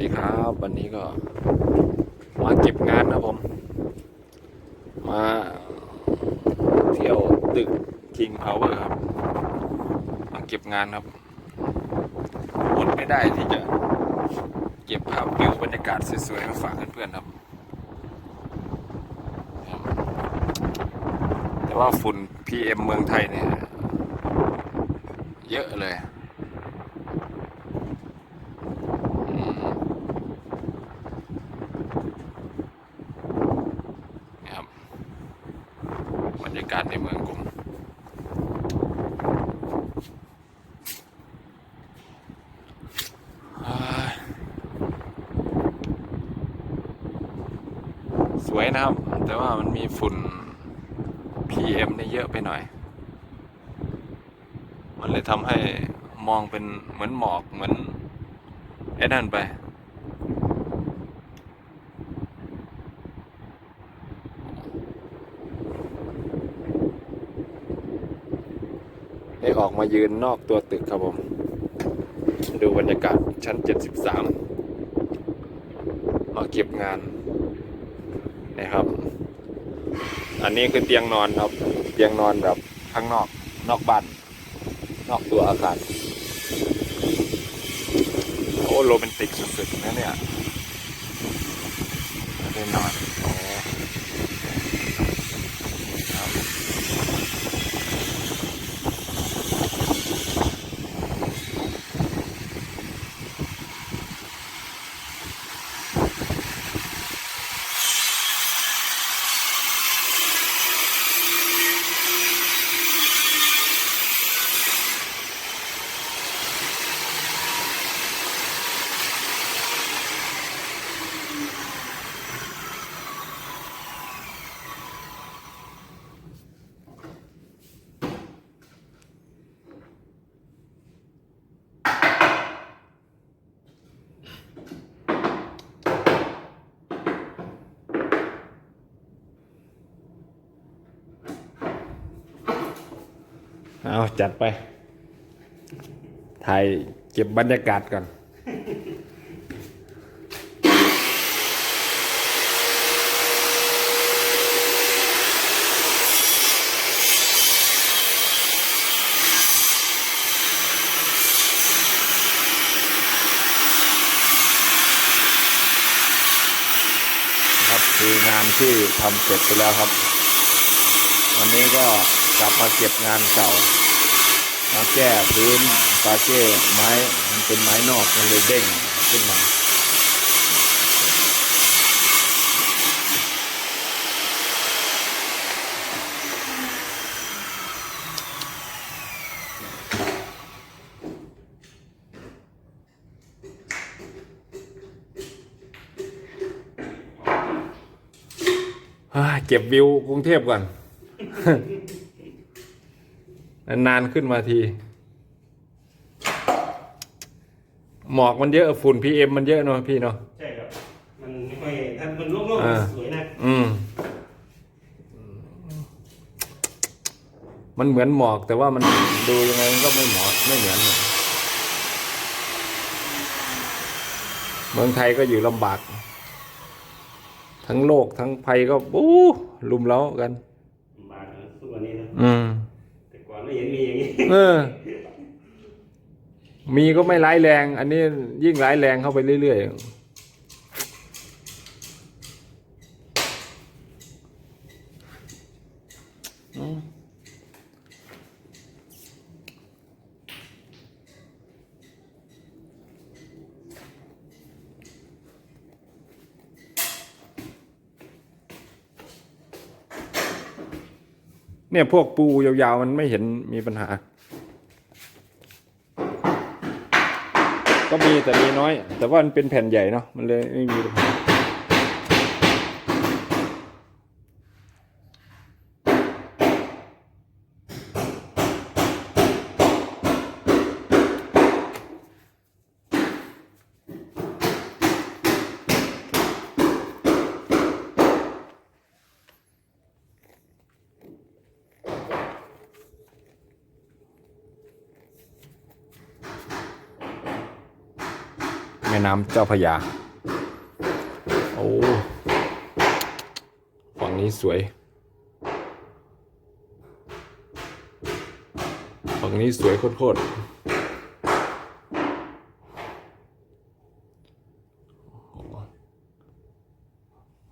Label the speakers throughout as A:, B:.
A: ดีครับ วันนี้ก็ มาเก็บงานนะผม มาเที่ยวตึก King Power ครับ มาเก็บงานครับอดไม่ได้ที่จะ เก็บภาพวิวบรรยากาศสวยๆมาฝากเพื่อนๆครับ แต่ว่าฝุ่น PM เมืองไทยเนี่ย เยอะเลยอืมนี่ครับ บรรยากาศในเมืองกรุงอ่าสวย นะครับ แต่ว่ามันมีฝุ่น PM เนี่เยอะไปหน่อย มันเลยทำให้มองเป็นเหมือนหมอกเหมือนไอ้นั่นไป ได้ออกมายืนนอกตัวตึกครับผม ดูบรรยากาศชั้น 73 มาเก็บงาน นะครับ อันนี้คือเตียงนอนครับ เตียงนอนแบบข้างนอก นอกบ้าน นอกตัวอาคาร โอ้โรแมนติกสุดๆนะเนี่ยไม่ได้นอนโอ้ครับ เอาจัดไป ถ่ายเก็บบรรยากาศก่อนครับคืองานที่ทำเสร็จไปแล้วครับ วันนี้ก็ กลับมาเก็บงานเก่า มาแก้พื้นปาเก้ไม้มันเป็นไม้นอกมันเลยเด้งขึ้นมาอ่าเก็บวิวกรุงเทพก่อน นานๆขึ้นมาที หมอกมันเยอะฝุ่นพีเอ็มมันเยอะเนาะพี่เนาะ
B: ใช่ครับ มันไม่ค่อยถ้ามันโล่ง
A: อ่า
B: ๆสวยนะ
A: อืม มันเหมือนหมอกแต่ว่ามันดูยังไงมันก็ไม่หมอกไม่เหมือนเลยเมืองไทยก็อยู่ลำบาก ทั้งโลกทั้งภัยก็บู๊ลุมเล้ากัน
B: บาททุกวันนี้นะ
A: อืม
B: แต่ก่ อนไม่เห็นมีอย่างนี้
A: เออ มีก็ไม่ร้ายแรง อันนี้ยิ่งร้ายแรงเข้าไปเรื่อยๆ เนี่ยพวกปูยาวๆมันไม่เห็นมีปัญหา ก็มีแต่มีน้อย แต่ว่ามันเป็นแผ่นใหญ่เนาะมันเลยไม่มีปัญหา ม่น้ำเจ้าพระยา โอ้ฝั่งนี้สวย ฝั่งนี้สวยโคตรๆ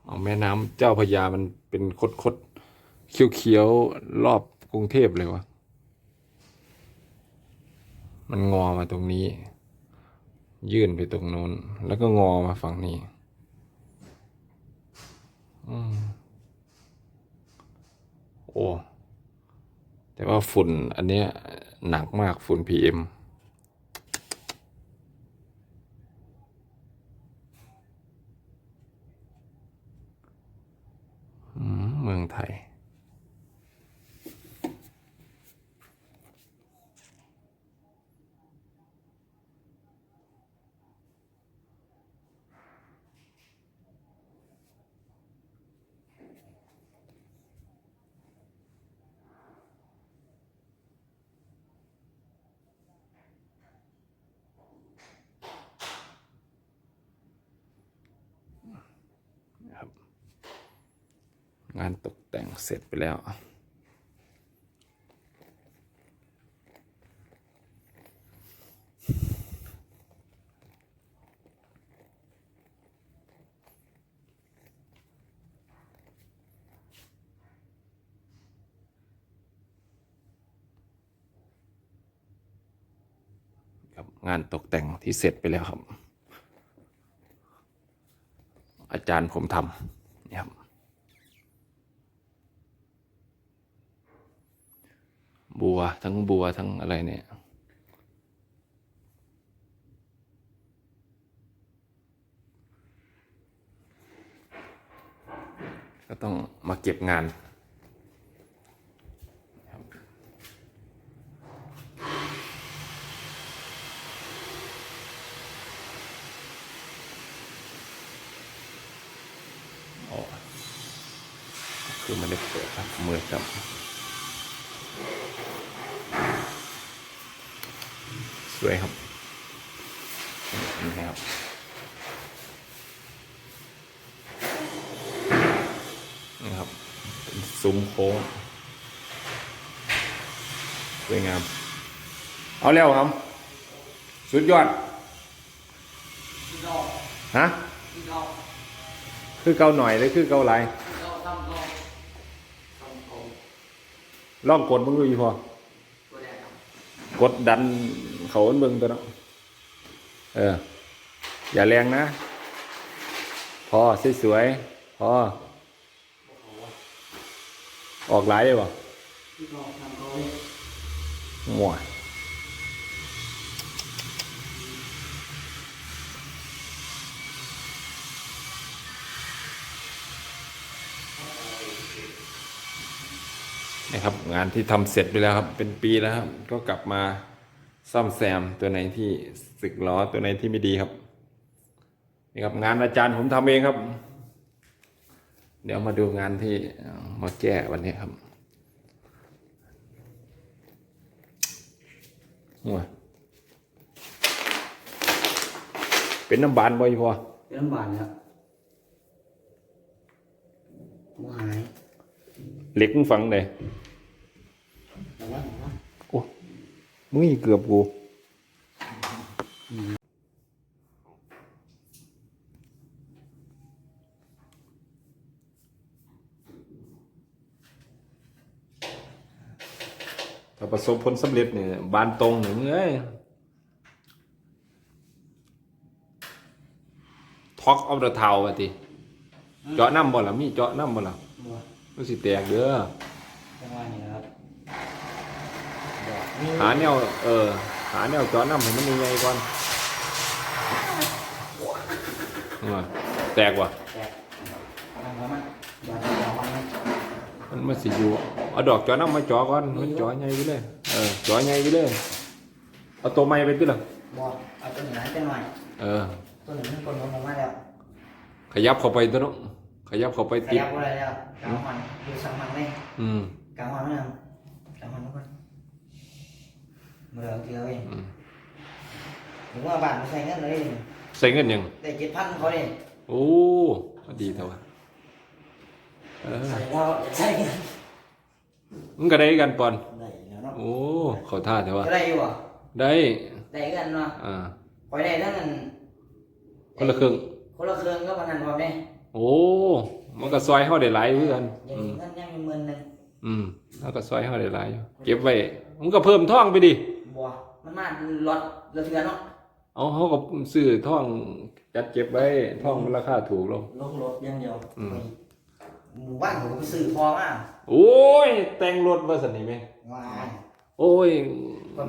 A: เอาแม่น้ำเจ้าพระยามันเป็นคดๆเขียวๆรอบกรุงเทพเลยวะ มันงอมาตรงนี้ ยื่นไปตรงโน้น แล้วก็งอมาฝั่งนี้อโอ้ แต่ว่าฝุ่นอันเนี้ยหนักมากฝุ่น PM อืมเมืองไทย งานตกแต่งเสร็จไปแล้วกับงานตกแต่งที่เสร็จไปแล้วครับ อาจารย์ผมทำนี่ครับ บัวทั้งบัวทั้งอะไรเนี่ย ก็ต้องมาเก็บงานครับโอ้คือมันได้เปิดครับมือครับ สวยครับนี่ครับนี่ครับเป็นซุ้มโค้งสวยงาม เอาแล้วครับ สุดยอดฮะคือเกาหน่อยหรือคือเกาหลายลองกดมึงดูอีพอ กดดันเขาอันเบิ่งตัวเนาะเออ อย่าแรงนะ พอสวยๆพอ ออกหลายเลยบ่ะหมวย นะครับ งานที่ทำเสร็จไปแล้วครับ เป็นปีแล้วครับ ก็กลับมาซ่อมแซมตัวไหนที่สึกล้อตัวไหนที่ไม่ดีครับนี่ครับ งานอาจารย์ผมทำเองครับ เดี๋ยวมาดูงานที่เอามาแก้วันนี้ครับหัวเป็นน้ำบานบ่อยพอ
C: เป็นลำบากครับบ่หาย
A: เหล็กมึงฝังเลย
C: แต่ว่าแต่ว่า
A: โอ้ มึงอีเกือบกูถ้าประสบผลสำเร็จเนี่ยบานตรงหนึ่งเอ้ยท็อกเอาเดอะเทาไปติเจาะน้ำบ่ล่ะมีเจาะน้ำบ่ล่ะ
C: บัว
A: มันสิแตกเด้อ
C: จังหวะนี้นะครับดอกมี
A: หาแนวเออหาแนวเจาะน้ำให้มันใหญ่ๆก่อนเออแตกว่ะ
C: แตกทำแล้วมันดอกดอกมันนะ
A: มันมาสิอยู่เอาดอกเจาะน้ำมาเจาะก่อนมันเจาะใหญ่ไปเลยเออเจาะใหญ่ไปเลยเอาตัวไม้ไปติล่ะ
C: บัวเอาตัวเหนือจังหน่อย
A: เออ
C: ตัวเหนือมันกลมลงมาแล้ว
A: ขยับเข้าไปตัวเนาะขยับเข้าไป
C: ข
A: ติด
C: ยับอะไรแล้วกลางวันดูสังมันเลย
A: อืม
C: กลางวันไม่ทำกลางวันทุกคนเมื่อเราเจอเอง
A: อืม
C: ถึงว่าบ้านไม่ใช่เงินเลย
A: ใส่เงินยัง
C: ได้เจ็ดพันเขาเนี่ย
A: โอ้ดีเท่าะเออ
C: ใส่แล้วใส่เงิน
A: มันก็ได้กันปอน
C: ได้แล้วเนาะ
A: โอ้เขาท่าเท่าะ
C: ก็ได้อยู่อะ
A: ได้
C: ได้เงินเนาะ
A: อ่า
C: คอยได้ทั้งนั้น
A: คนละครึ่ง
C: คนละเครื่องก็มันนั่นพอไหม
A: โอ้มันก็ซอยเฮาได้หลายอยู่กัน
C: ยัง
A: อื
C: มี
A: ม
C: เงินยังมีหมื่นหนึ่ง
A: อืมแล้วก็ซอยเฮาได้หลายอยู่เก็บไว้มันก็เพิ่มท่องไปดิ
C: บัวมันมาลดละเทือนเนาะ
A: เอาเฮาก็ซื้อท่องจัดเก็บไว้ท่องมันราคาถูกลง
C: ลดลดอย่างเดียว
A: อืม
C: หมู่บ้านผมไปซื้อพอมา
A: โอ้ย แต่งรถว่าสันนี่แม่ง
C: ว้าย
A: โอ้ย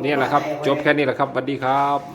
A: เนี่ยแหละครับ จบแค่นี้แหละครับสวัสดีครับ